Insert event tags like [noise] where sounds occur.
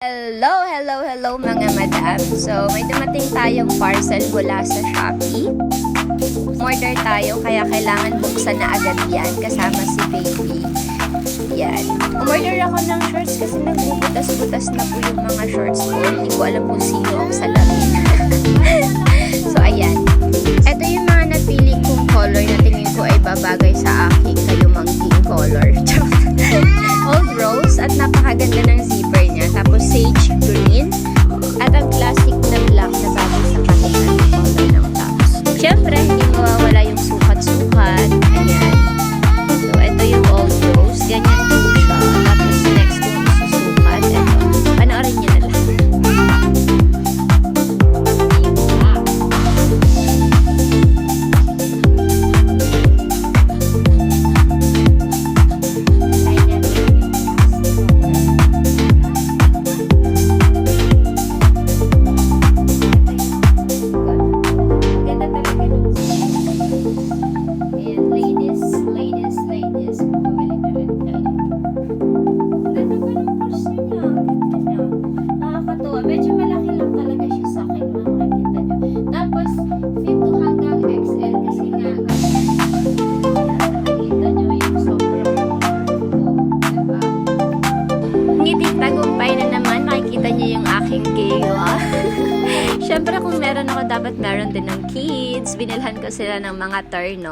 Hello, hello, hello mga madam. So, may dumating tayong parcel mula sa Shopee. Order tayo kaya kailangan buksan na agad yan kasama si baby. Yan. Umorder ako ng shorts kasi nagbubutas-butas na po yung mga shorts ko. Hindi ko alam kung sino ang salamin. [laughs] so, ayan. Ito yung mga napili kong color na tingin ko ay babagay sa aking kayumangging color. [laughs] Old rose at napakaganda ng zipper Siyempre kung meron ako, dapat meron din ng kids. Binilhan ko sila ng mga terno.